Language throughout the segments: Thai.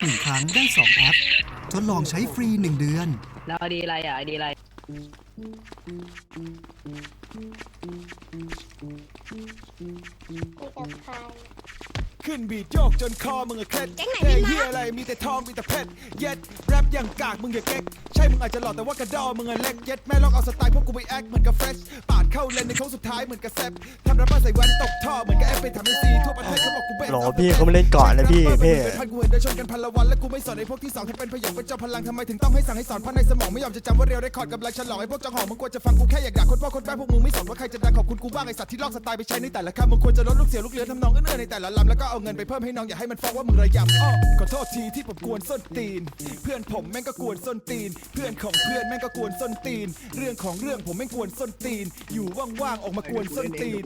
หนึ่งครั้งได้2แอป ทดลองใช้ฟรี1เดือน แล้วไอดีอะไรอะไอดีอะไร คุยกับใคร ขึ้นบีดโยกจนคอมึงอะเคล็ดแก๊งไหนเพลงพี่เฮียมาอะไรมีแต่ทองมีแต่เพชรเย็ดแรปอย่างกากมึงอย่าเก๊กใช่มึงอาจจะหล่อแต่ว่ากระดอมึงอะเล็กเย็ดแม่ลองเอาสไตล์พวกกูไปแอคเหมือนกับเฟรชปาดเข้าเลนในโค้งสุดท้ายเหมือนกับแซปทำแรปเปอร์ใส่แว่นตกท่อเหมือนกับเอฟไปทำให้ซีทั่วประเทศเขาบอกกูเบสโหลพี่เขาไม่เล่นก่อนนะพี่พี่พันกูเห็นเดินชนกันพันละวันและกูไม่สนไอ้พวกที่สองที่เป็นพยองเป็นเจ้าพลังทำไมถึงต้องให้สั่งให้สอนเพราะในสมองไม่ยอมจะจำว่าเรียวได้คอร์ดกำลังฉลองไอ้พวกจังหองมึงควรจะฟังกูแค่อยากด่าคนพ่อคนแม่พวกมึงไม่สนว่าใครจะดังขอบคุณกูบ้างไอ้สัตว์ที่ลอกสไตล์ไปใช้ในแต่ละคำมึงควรจะลดลูกเสียลูกเรือทำนองเอื้อๆในแต่ละลำแล้วก็เอาเงินไปเพิ่มให้น้องอย่าให้มันฟ้องว่ามึงระยำอ้อขอโทษทีที่ผมกวนส้นตีน เพื่อนผมแม่งก็กวนส้นตีน เพื่อนของเพื่อนแม่งก็กวนส้นตีน เรื่องของเรื่องผมแม่งกวนส้นตีน อยู่ว่างๆออกมากวนส้นตีน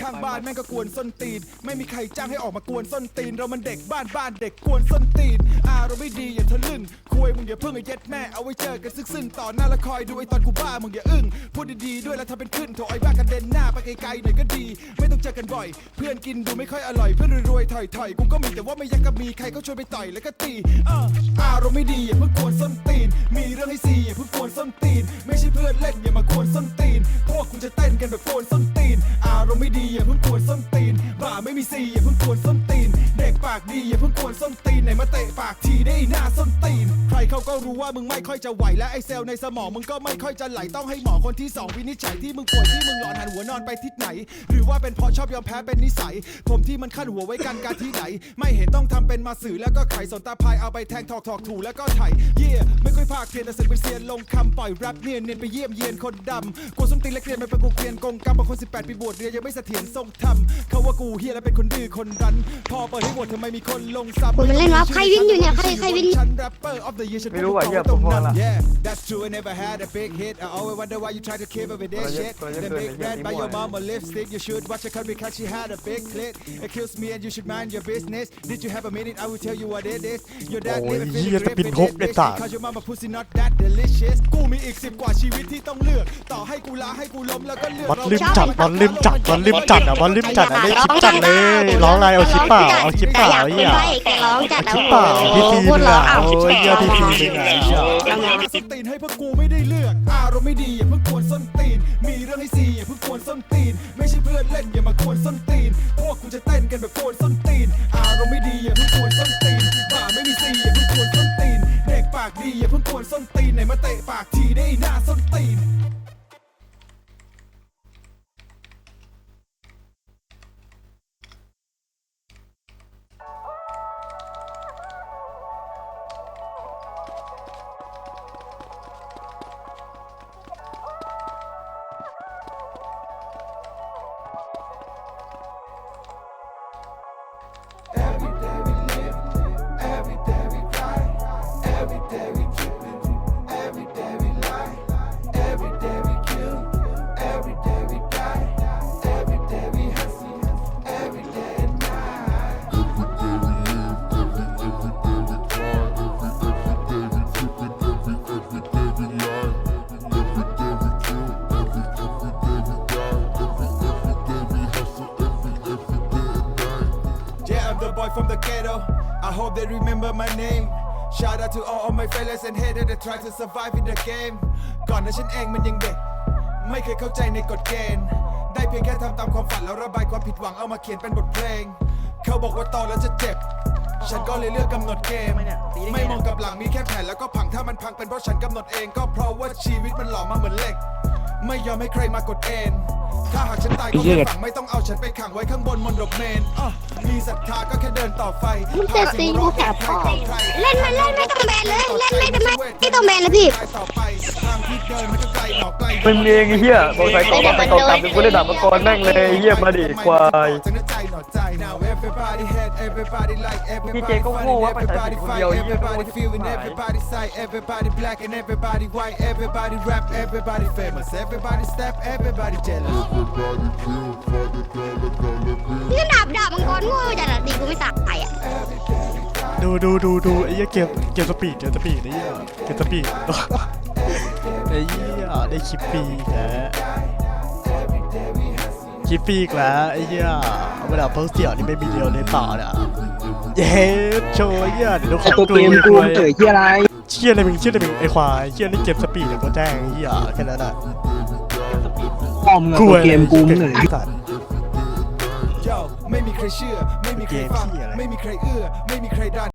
ข้างบ้านแม่งก็กวนส้นตีน ไม่มีใครจ้างให้ออกมากวนส้นตีน เรามันเด็กบ้านบ้านเด็กกวนส้นตีน อารมณ์ไม่ดีอย่าทะลึ่งคุยมึงอย่าเพิ่งไอ้เย็ดแม่เอาไว้เจอกันซึ่งๆต่อหน้าละคอยดูไอ้ตอนกูบ้ามึงอย่าอึ้งพูดดีๆด้วยแล้วทำเป็นขึ้นโถไอ้บ้ากันเด่นหน้าไปไกลๆหน่อยก็ดี ไม่ต้องเจอกันบ่อย เพื่อนกินดูไม่ค่อยอร่อยเพื่อนรวยๆถอยๆกูก็มีแต่ว่าไม่อยากจะมีใครก็ชวนไปต่อยแล้วก็ตีเอออารมณ์ไม่ดีอย่าเพิ่งกวนส้นตีน มีเรื่องให้ซีอย่าเพิ่งกวนส้นตีน ไม่ใช่เพื่อนเล่นอย่ามากวนส้นตีน พวกคุณจะเต้นกันแบบกวนส้นตีน อารมณ์ไม่ดีอย่าเพิ่งกวนส้นตีน บ่าไม่มีซีอย่าเพิ่งกวนส้นตีน เด็กปากดีอย่าเพิ่งกวนส้นตีนไหนมาเตะปากทีได้หน้าส้นตีน ใครเขาก็รู้ว่ามึงไม่ค่อยจะไหวและไอเซลล์ในสมองมึงก็ไม่ค่อยจะไหลต้องให้หมอคนที่สองวินิจฉัยที่มึงป่วยที่มึงหลอนหันหัวนอนไปทิศไหน หรือว่าเป็นเพราะชอบยอมแพ้เป็นนิสัย ผมที่มันขั้นหัวไว้กันการที่ไหน ไม่เห็นต้องทำเป็นมาสื่อแล้วก็ไขสนตาพายเอาไปแทงถอกถอกถูแล้วก็ไถเย่ไม่ค่อยภาคเพียนแต่สึกเป็นเซียนลงคำปล่อยแรปเนียนเนียนไปเยี่ยมเยียนคนดำกูส้มตีนและเกลียนไม่เป็นกูเกลียนกงกรรมบางคน18ปีบวชเรียนยังไม่เสถียรทรงธรรมเขาว่ากูเฮียและเป็นคนดื้อคนรั้นพอเปิดให้บวชทำไมมีคนลงซ้ำผมมันเล่นวะใครวินอยู่เนี่ยใครใครวินฉัน rapper of the year ฉันไม่รู้ว่ะเหี้ยตรงผมพอนั้นละ Yeah that's true I never had a big hit I always wonder why you try to keep up with this ตัวเยอะ shit ตัวเยอะ Then เกิน big ไอ้เหี้ย red สี by ม่ว your ง mama lipstick you should watch her cut because she had a big clit Accuse me and you should mind your business Did you have a minute I will tell you what it is Your dad โอ้ย living เหี้ feeling ยสปิน gripping ฮก it ได้ bitch สัตว์ Because your mama pussy not that delicious กูมีอีกสิบกว่าชีวิตที่ต้องเลือก ต่อให้กูลาให้กูล้มแล้วก็เลือก บอลลิมจัดบอลลิมจัดบอลลิมจัดอะบอลลิมจัดอะได้คลิปจัดเลยร้องอะไรเอาคลิปเปล่าเอาคลิปเปล่าอยากไอ้เป็นเหี้ยพระเอกแต่ร้องจัดคลิปเปล่าพี่ฟีพูมึดงร้ออะงเอาโอ้ยเหี้ยพี่ฟีมึงอะไอ้เหี้ยส้นตีนให้พวกกูไม่ได้เลือก อารมณ์ไม่ดีอย่าเพิ่งกวนส้นตีน มีเรื่องให้ซีอย่าเพิ่งกวนส้นตีน ไม่ใช่เพื่อนเล่นอย่ามากวนส้นตีน พวกกูจะเต้นกันแบบกวนส้นตีน อารมณ์ไม่ดีอย่าเพิ่งกวนส้นตีนบ่าไม่มีซีอย่าเพิ่งกวนส้นตีน เด็กปากดีอย่าเพิ่งกวนส้นตีนไหนมาเตะปากทีได้หน้าส้นตีน we every day we lie, every day we kill, every day we die, every day we. Every day we live, every every day we die, every every day we hustle, every day and night. Yeah, I'm the boy from the ghetto. I hope they remember my name. Shout out to all of my fellas and haters that try to survive in the game. ก่อนนั้นฉันเองมันยังเด็ก ไม่เคยเข้าใจในกฎเกณฑ์ ได้เพียงแค่ทำตามความฝันแล้วระบายความผิดหวังเอามาเขียนเป็นบทเพลง เขาบอกว่าโตแล้วจะเจ็บ ฉันก็เลยเลือกกำหนดเกม ไม่มองกับหลังมีแค่แผนแล้วก็พังถ้ามันพังเป็นเพราะฉันกำหนดเอง ก็เพราะว่าชีวิตมันหล่อมาเหมือนเหล็ก ไม่ยอมให้ใครมากดเอน ถ้าหากฉันตายก็แค่ฝังไม่ต้องเอาฉันไปขังไว้ข้างบนมนดบเมนอะมีศรัทธาก็แค่เดินต่อไฟมึงจะตีกูแต่พ่อเล่นมันเล่นไม่ต้องแบนเลยเล่น ไม่ได้ไหมไม่ต้องแบนเลยพี่ต่อไปทางที่เดินมันก็ไกลหนอกไกลมึงเองไอ้เหี้ยบอกใส่กล่องมาใส่กล่องกลับเดี๋ยวกูได้ด่ามาก่อนแม่งเลยไอ้เหี้ยมาดิควาย Now everybody had everybody like everybody พี่เจก็โง่ว่าไปใส่ everybody คน fight เดียวไอ้เหี้ยก็โง่ everybody ชิบ feeling หาย everybody sight everybody black and everybody white everybody rap everybody famous everybody step everybody jealous นี่ดาบดาบมังกรโง่จัดอะดีกูไม่ตายอะ ดูดูดูดูไอ้เหี้เก็บเก็บสปีดเก็บสปีดไอ้เหี้เก็บสปีดไอ้เหี้ยได้คิปปีกแล้วคิปปีกแล้วไอ้เหี้ยเวลาเพิ่งเสี่ยวนี่ไม่มีเดียวในต่อเนี่ยเย้โชว์ไอ้เหี้ยเดี๋ยวเขาตัวเกมกูเต๋เหี้ยอะไรเชี่ยอะไรมึงเชี่ยอะไรมึงไอ้ควายเชี่ยนี่เก็บสปีดแดี๋วก็แจ้งไอ้เหี้ยแค่นั้นอะกลัวเกมกูเหนื่อยสัตว์ ไม่มีใครเชื่อ ไม่มีใครฟัง ไม่มีใครเอื้อ ไม่มีใครดัน